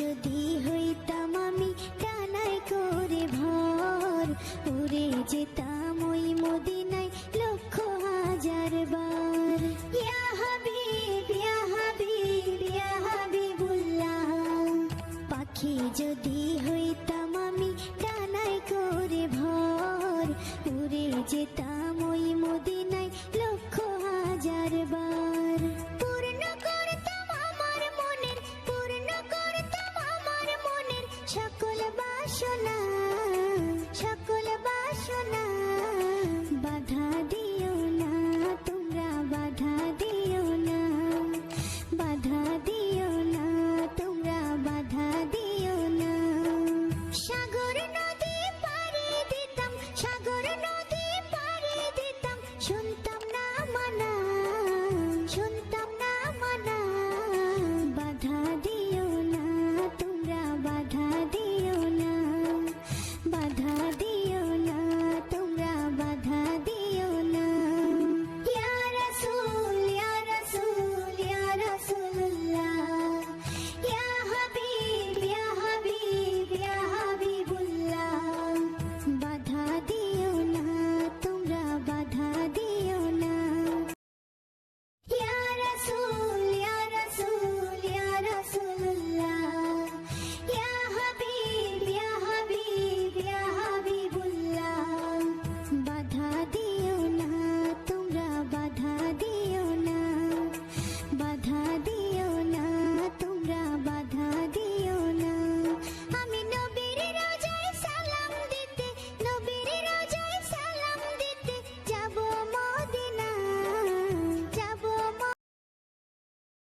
যদি হইতাম আমি টানাই করে ভর, উড়ে যেতাম ওই মদিনায় লক্ষ হাজার বার। ইয়া হাবিব ইয়া হাবিব, ইয়া হাবিবুল্লাহ, পাখি যদি হইতাম আমি টানাই করে ভর, উড়ে যেতাম ওই মদিনায় লক্ষ হাজার বার।